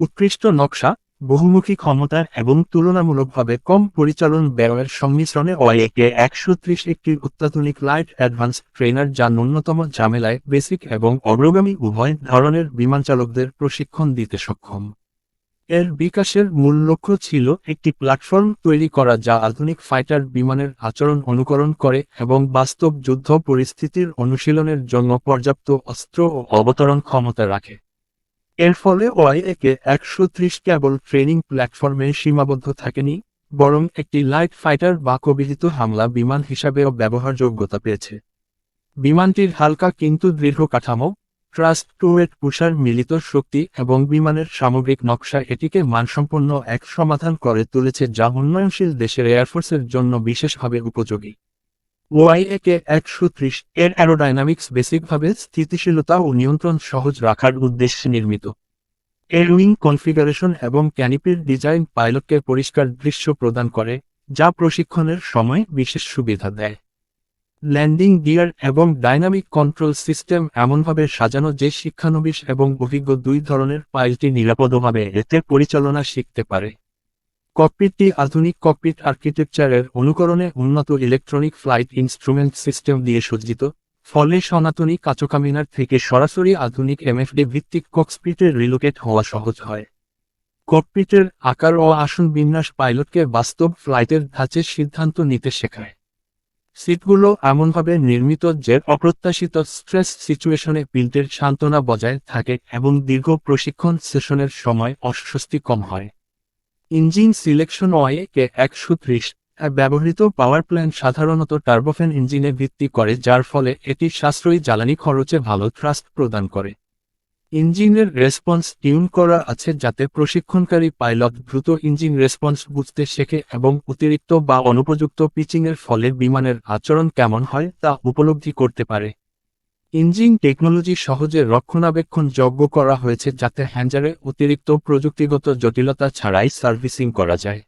উৎকৃষ্ট নকশা, বহুমুখী ক্ষমতা এবং তুলনামূলকভাবে কম পরিচালন ব্যয়ের সংমিশ্রণে ওয়াইকে একশো ত্রিশ একটি অত্যাধুনিক লাইট অ্যাডভান্স ট্রেনার যা ন্যূনতম ঝামেলায় বেসিক এবং অগ্রগামী উভয় ধরনের বিমানচালকদের প্রশিক্ষণ দিতে সক্ষম। এর বিকাশের মূল লক্ষ্য ছিল একটি প্ল্যাটফর্ম তৈরি করা যা আধুনিক ফাইটার বিমানের আচরণ অনুকরণ করে এবং বাস্তব যুদ্ধ পরিস্থিতির অনুশীলনের জন্য পর্যাপ্ত অস্ত্র ও অবতরণ ক্ষমতা রাখে। এর ফলে ওয়াইএকে একশো ত্রিশ কেবল ট্রেনিং প্ল্যাটফর্মে সীমাবদ্ধ থাকেনি, বরং একটি লাইট ফাইটার বা কবিহিত হামলা বিমান হিসাবেও ব্যবহারযোগ্যতা পেয়েছে। বিমানটির হালকা কিন্তু দৃঢ় কাঠামো, ট্রাস্ট টুয়েট পুষার মিলিত শক্তি এবং বিমানের সামগ্রিক নকশা এটিকে মানসম্পন্ন এক সমাধান করে তুলেছে যা উন্নয়নশীল দেশের এয়ারফোর্সের জন্য বিশেষভাবে উপযোগী। ওয়াইএকে একশো ত্রিশ এর অ্যারোডাইনামিক্স বেসিকভাবে স্থিতিশীলতা ও নিয়ন্ত্রণ সহজ রাখার উদ্দেশ্যে নির্মিত। এর উইং কনফিগারেশন এবং ক্যানিপির ডিজাইন পাইলটকে পরিষ্কার দৃশ্য প্রদান করে, যা প্রশিক্ষণের সময় বিশেষ সুবিধা দেয়। ল্যান্ডিং গিয়ার এবং ডাইনামিক কন্ট্রোল সিস্টেম এমনভাবে সাজানো যে শিক্ষানবিশ এবং অভিজ্ঞ দুই ধরনের পাইলটই নিরাপদভাবে এতে পরিচালনা শিখতে পারে। ককপিটটি আধুনিক ককপিট আর্কিটেকচারের অনুকরণে উন্নত ইলেকট্রনিক ফ্লাইট ইনস্ট্রুমেন্ট সিস্টেম দিয়ে সজ্জিত, ফলে সনাতনী কাচকামিনার থেকে সরাসরি আধুনিক এমএফডি ভিত্তিক ককসপিটের রিলোকেট হওয়া সহজ হয়। ককপিটের আকার ও আসন বিন্যাস পাইলটকে বাস্তব ফ্লাইটের ধাঁচে সিদ্ধান্ত নিতে শেখায়। সিটগুলো এমনভাবে নির্মিত যে অপ্রত্যাশিত স্ট্রেস সিচুয়েশনে পিল্টের সান্ত্বনা বজায় থাকে এবং দীর্ঘ প্রশিক্ষণ সেশনের সময় অস্বস্তি কম হয়। ইঞ্জিন সিলেকশন ওয়াই কে একশো ত্রিশ ব্যবহৃত পাওয়ার প্ল্যান্ট সাধারণত টার্বোফ্যান ইঞ্জিনে ভিত্তি করে, যার ফলে এটি সাশ্রয়ী জ্বালানি খরচে ভালো থ্রাস্ট প্রদান করে। ইঞ্জিনের রেসপন্স টিউন করা আছে যাতে প্রশিক্ষণকারী পাইলট দ্রুত ইঞ্জিন রেসপন্স বুঝতে শেখে এবং অতিরিক্ত বা অনুপযুক্ত পিচিংয়ের ফলে বিমানের আচরণ কেমন হয় তা উপলব্ধি করতে পারে। ইঞ্জিন টেকনোলজি সহজে রক্ষণাবেক্ষণ যোগ্য করা হয়েছে যাতে হ্যান্ডারে অতিরিক্ত প্রযুক্তিগত জটিলতা ছাড়াই সার্ভিসিং করা যায়।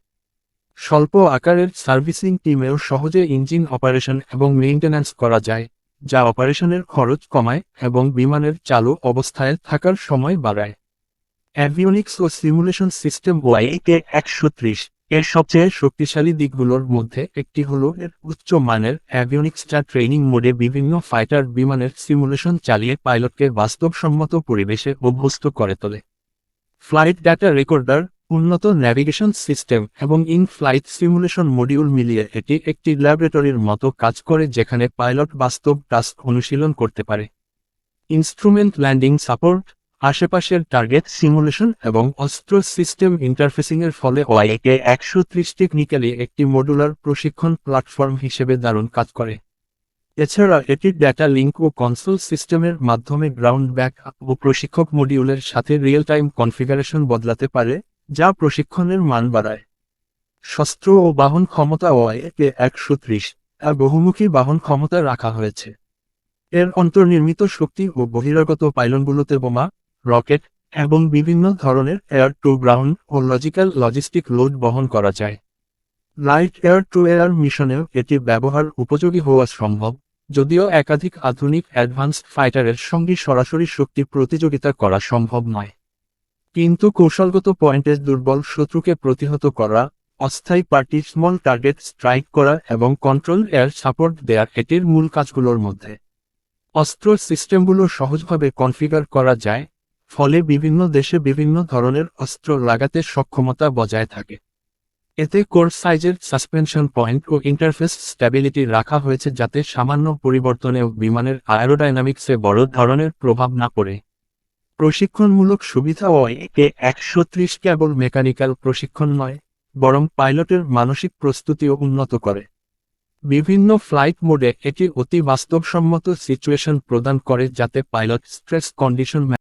স্বল্প আকারের সার্ভিসিং টিমেও সহজে ইঞ্জিন অপারেশন এবং মেইনটেন্যান্স করা যায়, যা অপারেশনের খরচ কমায় এবং বিমানের চালু অবস্থায় থাকার সময় বাড়ায়। অ্যাভিওনিক্স ও সিমুলেশন সিস্টেম ওয়াইকে একশো ত্রিশ এর সবচেয়ে শক্তিশালী দিকগুলোর মধ্যে একটি হল এর উচ্চ মানের অ্যাভিওনিক্স যা ট্রেনিং মোডে বিভিন্ন ফাইটার বিমানের সিমুলেশন চালিয়ে পাইলটকে বাস্তবসম্মত পরিবেশে অভ্যস্ত করে তোলে। ফ্লাইট ডাটা রেকর্ডার উন্নত ন্যাভিগেশন সিস্টেম এবং ইন ফ্লাইট সিমুলেশন মডিউল মিলিয়ে এটি একটি ল্যাবরেটরির মতো কাজ করে যেখানে পাইলট বাস্তব টাস্ক অনুশীলন করতে পারে। ইনস্ট্রুমেন্ট ল্যান্ডিং সাপোর্ট আশেপাশের টার্গেট সিমুলেশন এবং অস্ত্র সিস্টেম ইন্টারফেসিংয়ের ফলে ওয়াইকে একশো ত্রিশ টেকনিক্যালি একটি মডুলার প্রশিক্ষণ প্ল্যাটফর্ম হিসেবে দারুণ কাজ করে। এছাড়া এটি ডেটা লিঙ্ক ও কনসোল সিস্টেমের মাধ্যমে গ্রাউন্ড ব্যাক ও প্রশিক্ষক মডিউলের সাথে রিয়েল টাইম কনফিগারেশন বদলাতে পারে, যা প্রশিক্ষণের মান বাড়ায়। শস্ত্র ও বাহন ক্ষমতা ওয়াইকে একশো ত্রিশ আর বহুমুখী বাহন ক্ষমতা রাখা হয়েছে। এর অন্তর্নির্মিত শক্তি ও বহিরাগত পাইলনগুলোতে বোমা রকেট এবং বিভিন্ন ধরনের এয়ার টু গ্রাউন্ড ও লজিক্যাল লজিস্টিক লোড বহন করা যায়। লাইট এয়ার টু এয়ার মিশনেও এটি ব্যবহার উপযোগী হওয়া সম্ভব, যদিও একাধিক আধুনিক অ্যাডভান্সড ফাইটারের সঙ্গে সরাসরি শক্তি প্রতিযোগিতা করা সম্ভব নয়। কিন্তু কৌশলগত পয়েন্টে দুর্বল শত্রুকে প্রতিহত করা, অস্থায়ী পার্টি স্মল টার্গেট স্ট্রাইক করা এবং কন্ট্রোল এয়ার সাপোর্ট দেয়া এটির মূল কাজগুলোর মধ্যে। অস্ত্র সিস্টেমগুলো সহজভাবে কনফিগার করা যায় ফলে বিভিন্ন দেশে বিভিন্ন ধরনের অস্ত্র লাগাতে সক্ষমতা বজায় থাকে। এতে কোর সাইজের সাসপেনশন পয়েন্ট ও ইন্টারফেস স্ট্যাবিলিটি রাখা হয়েছে যাতে সামান্য পরিবর্তনেও বিমানের আয়োডাইনামিক্সে বড় ধরনের প্রভাব না পড়ে। প্রশিক্ষণমূলক সুবিধা একে একশো ত্রিশ কেবল মেকানিক্যাল প্রশিক্ষণ নয়, বরং পাইলটের মানসিক প্রস্তুতিও উন্নত করে। বিভিন্ন ফ্লাইট মোডে এটি অতি বাস্তবসম্মত সিচুয়েশন প্রদান করে যাতে পাইলট স্ট্রেস কন্ডিশন